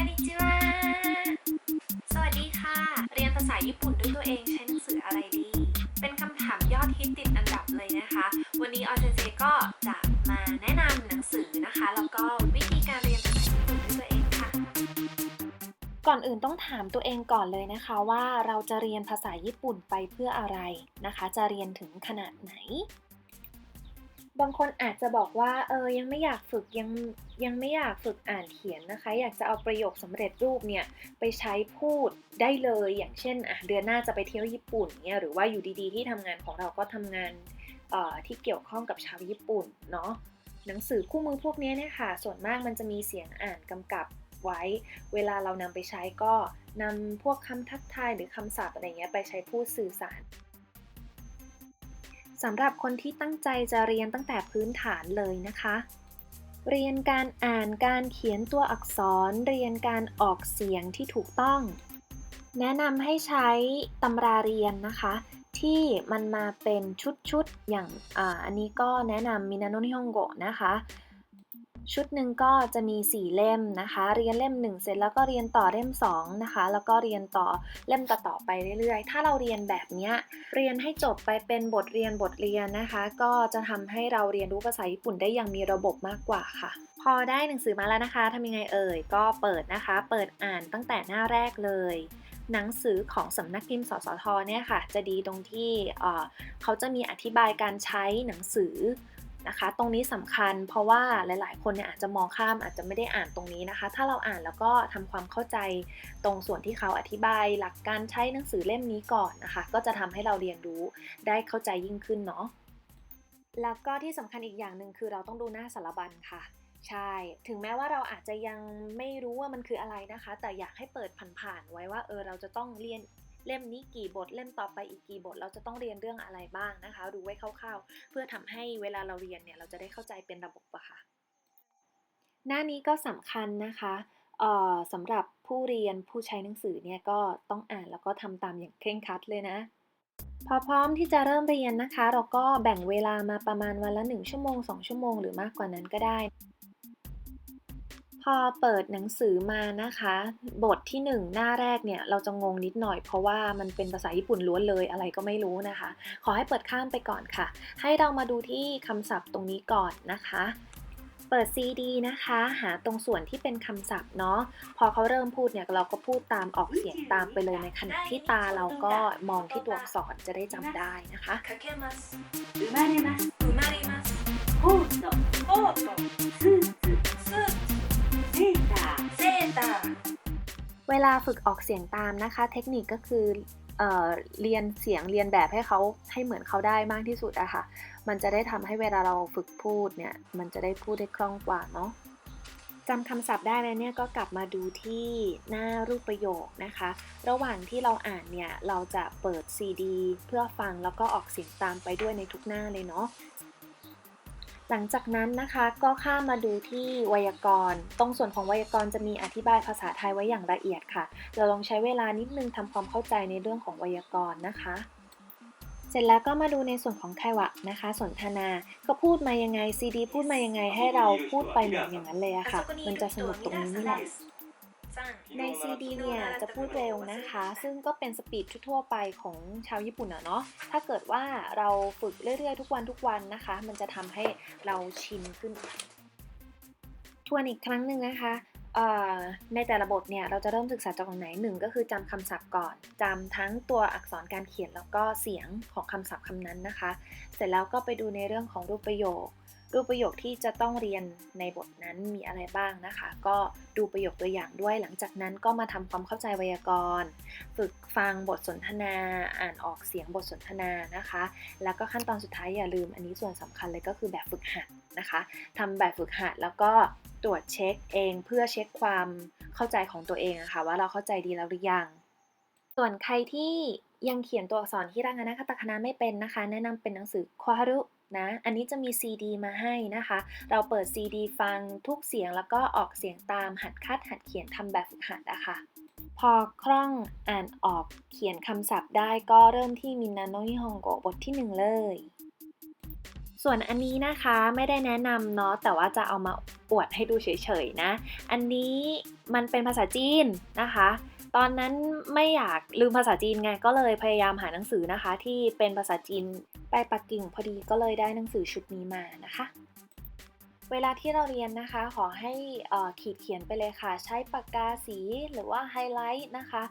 อันนี้จิวะสวัสดีค่ะ เรียนภาษาญี่ปุ่นด้วยตัวเองใช้หนังสืออะไรดี เป็นคำถามยอดฮิตติดอันดับเลยนะคะ วันนี้ออเซนเซก็จะมาแนะนำหนังสือนะคะ แล้วก็วิธีการเรียนภาษาญี่ปุ่นด้วยตัวเองค่ะ ก่อนอื่นต้องถามตัวเองก่อนเลยนะคะว่าเราจะเรียนภาษาญี่ปุ่นไปเพื่ออะไรนะคะ จะเรียนถึงขนาดไหน บางคนอาจจะบอกว่าเออยังไม่อยากฝึกยังยังไม่อยากฝึกอ่านเขียนนะคะ อยากจะเอาประโยคสำเร็จรูปเนี่ยไปใช้พูดได้เลย อย่างเช่นอะเดือนหน้าจะไปเที่ยวญี่ปุ่นเนี่ยหรือว่าอยู่ดีๆ ที่ทำงานของเราก็ทำงานออที่เกี่ยวข้องกับชาวญี่ปุ่นเนาะหนังสือคู่มือพวกนี้เนี่ยค่ะ ส่วนมากมันจะมีเสียงอ่านกำกับไว้ เวลาเรานำไปใช้ก็นำพวกคำทักทายหรือคำศัพท์อะไรเงี้ยไปใช้พูดสื่อสาร สำหรับคนที่ตั้งใจจะเรียนตั้งแต่พื้นฐานเลยนะคะ เรียนการอ่านการเขียนตัวอักษร เรียนการออกเสียงที่ถูกต้อง แนะนำให้ใช้ตำราเรียนนะคะ ที่มันมาเป็นชุดๆ อย่างออันนี้ก็แนะนำมินาโนนิฮงโกะนะคะ ชุดหนึ่งก็จะมี 4 เล่มนะคะ เรียนเล่ม 1 เสร็จแล้วก็เรียนต่อเล่ม2นะคะ แล้วก็เรียนต่อเล่มต่อๆไปเรื่อยๆ ถ้าเราเรียนแบบนี้เรียนให้จบไปเป็นบทเรียนบทเรียนนะคะ ก็จะทำให้เราเรียนรู้ภาษาญี่ปุ่นได้อย่างมีระบบมากกว่าค่ะ พอได้หนังสือมาแล้วนะคะทำยังไงเอ่ย ก็เปิดนะคะ เปิดอ่านตั้งแต่หน้าแรกเลยหนังสือของสำนักพิมพ์สสทเนี่ยค่ะ จะดีตรงที่อ่อเขาจะมีอธิบายการใช้หนังสือ นะคะ ตรงนี้สำคัญเพราะว่าหลาย ๆ คนเนี่ยอาจจะมองข้ามอาจจะไม่ได้อ่านตรงนี้นะคะ ถ้าเราอ่านแล้วก็ทำความเข้าใจตรงส่วนที่เขาอธิบาย หลักการใช้หนังสือเล่มนี้ก่อนนะคะ ก็จะทำให้เราเรียนรู้ได้เข้าใจยิ่งขึ้นเนาะแล้วก็ที่สำคัญอีกอย่างหนึ่งคือเราต้องดูหน้าสารบัญค่ะใช่ ถึงแม้ว่าเราอาจจะยังไม่รู้ว่ามันคืออะไรนะคะ แต่อยากให้เปิดผ่านๆไว้ว่าเออเราจะต้องเรียน เล่มนี้กี่บทเล่มต่อไปอีกกี่บท เราจะต้องเรียนเรื่องอะไรบ้างนะคะรู้ไว้คร่าวๆ เพื่อทำให้เวลาเราเรียนเนี่ยเราจะได้เข้าใจเป็นระบบอะค่ะ หน้านี้ก็สำคัญนะคะเอ่อสำหรับผู้เรียนผู้ใช้หนังสือเนี่ยก็ต้องอ่านแล้วก็ทำตามอย่างเคร่งครัดเลยนะ พอพร้อมที่จะเริ่มเรียนนะคะ เราก็แบ่งเวลามาประมาณวันละ 1 ชั่วโมง 2 ชั่วโมงหรือมากกว่านั้นก็ได้ พอเปิดหนังสือมานะคะ บทที่ 1 หน้าแรกเนี่ยเราจะงงนิดหน่อย เพราะว่ามันเป็นภาษาญี่ปุ่นล้วนเลยอะไรก็ไม่รู้นะคะ ขอให้เปิดข้ามไปก่อนค่ะ ให้เรามาดูที่คำศัพท์ตรงนี้ก่อนนะคะ เปิด CD นะคะ หาตรงส่วนที่เป็นคำศัพท์เนาะ พอเขาเริ่มพูดเนี่ยเราก็พูดตามออกเสียงตามไปเลยในขณะที่ตาเราก็มองที่ตัวอักษรจะได้จำได้นะคะ かけます生まれます生まれますコートコートスーツスーセーター ตาม เวลาฝึกออกเสียงตามนะคะ เทคนิคก็คือเออเรียนเสียงเรียนแบบให้เขาให้เหมือนเขาได้มากที่สุดอะคะ่ะ มันจะได้ทำให้เวลาเราฝึกพูดเนี่ย มันจะได้พูดได้คล่องกว่าเนาะจำคำศัพท์ได้แล้วเนี่ยก็กลับมาดูที่หน้ารูปประโยคนะคะ ระหว่างที่เราอ่านเนี่ย เราจะเปิดซีดีเพื่อฟังแล้วก็ออกเสียงตามไปด้วยในทุกหน้าเลยเนาะ หลังจากนั้นนะคะก็ข้ามมาดูที่ไวยากรณ์ ตรงส่วนของไวยากรณ์จะมีอธิบายภาษาไทยไว้อย่างละเอียดค่ะ เราลองใช้เวลานิดนึงทำความเข้าใจในเรื่องของไวยากรณ์นะคะ เสร็จแล้วก็มาดูในส่วนของไทวะนะคะ สนทนา ก็พูดมายังไงซีดีพูดมายังไงให้เราพูดไปเหมือนอย่างนั้นเลยอะค่ะ มันจะสนุกตรงนี้นี่แหละ ใน CD เนี่ยจะพูดเร็วนะคะ ซึ่งก็เป็นสปีดทั่วๆไปของชาวญี่ปุ่นอะเนาะ ถ้าเกิดว่าเราฝึกเรื่อยๆ ทุกวันทุกวันนะคะ มันจะทำให้เราชินขึ้น ทวนอีกครั้งหนึ่งนะคะเอ่อในแต่ละบทเนี่ยเราจะเริ่มศึกษาจากตรงไหนหนึ่งก็คือจำคำศัพท์ก่อนจำทั้งตัวอักษรการเขียนแล้วก็เสียงของคำศัพท์คำนั้นนะคะ เสร็จแล้วก็ไปดูในเรื่องของรูปประโยค รูปประโยคที่จะต้องเรียนในบทนั้นมีอะไรบ้างนะคะ ก็ดูประโยคตัวอย่างด้วย หลังจากนั้นก็มาทำความเข้าใจไวยากรณ์ ฝึกฟังบทสนทนา อ่านออกเสียงบทสนทนานะคะ แล้วก็ขั้นตอนสุดท้ายอย่าลืม อันนี้ส่วนสำคัญเลยก็คือแบบฝึกหัดนะคะทำแบบฝึกหัดแล้วก็ตรวจเช็คเองเพื่อเช็คความเข้าใจของตัวเองะค่ะว่าเราเข้าใจดีแล้วหรือยัง ส่วนใครที่ยังเขียนตัวอักษรฮิรางานะคาตาคานะไม่เป็นนะคะ แนะนำเป็นหนังสือควารุ นะ อันนี้จะมี CD มาให้นะคะ เราเปิด CD ฟังทุกเสียงแล้วก็ออกเสียงตามหัดคัดหัดเขียนทำแบบฝึกหัดอะค่ะ พอคล่องอ่านออกเขียนคำศัพท์ได้ก็เริ่มที่มินนาโนนิฮงโกบทที่ 1 เลย ส่วนอันนี้นะคะไม่ได้แนะนำเนาะแต่ว่าจะเอามาอวดให้ดูเฉยๆนะ อันนี้มันเป็นภาษาจีนนะคะ ตอนนั้นไม่อยากลืมภาษาจีนไง ก็เลยพยายามหาหนังสือนะคะ ที่เป็นภาษาจีนไปปักกิ่งพอดีก็เลยได้หนังสือชุดนี้มานะคะเวลาที่เราเรียนนะคะขอให้อ่อขีดเขียนไปเลยค่ะ ใช้ปากกาสีหรือว่าไฮไลท์นะคะ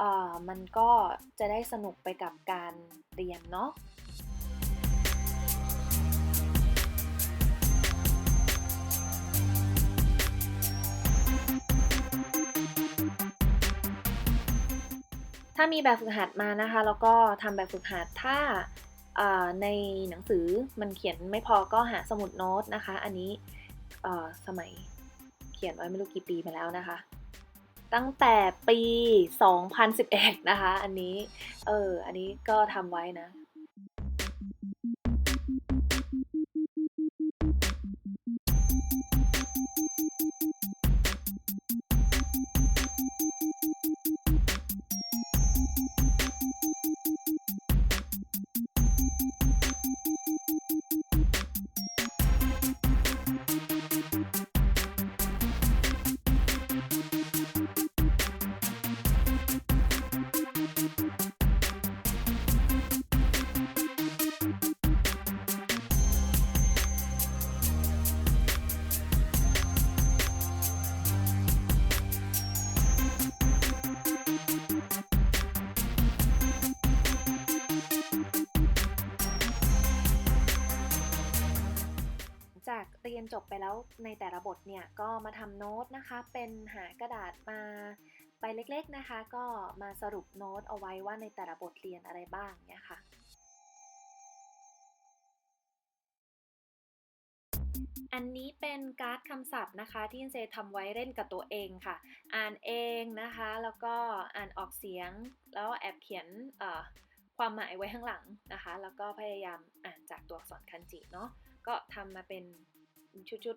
อ่อมันก็จะได้สนุกไปกับการเรียนเนาะ ถ้ามีแบบฝึกหัดมานะคะ แล้วก็ทำแบบฝึกหัดถ้าในหนังสือมันเขียนไม่พอก็หาสมุดโน้ตนะคะ อันนี้สมัยเขียนไว้ไม่รู้กี่ปีมาแล้วนะคะ ตั้งแต่ปี 2011 นะคะ อันนี้ เออ อันนี้ก็ทำไว้นะ รียนจบไปแล้วในแต่ละบทเนี่ยก็มาทำโน้ตนะคะ เป็นหากระดาษมาไปเล็กๆนะคะ ก็มาสรุปโน้ตเอาไว้ว่าในแต่ละบทเรียนอะไรบ้างเนี่ยค่ะอันนี้เป็นการ์ดคำศัพท์นะคะ ที่เซทำไว้เล่นกับตัวเองค่ะ อ่านเองนะคะ แล้วก็อ่านออกเสียง แล้วแอบเขียนความหมายไว้ข้างหลังนะคะ แล้วก็พยายามอ่านจากตัวอักษรคันจิเนาะก็ทำมาเป็น chút chút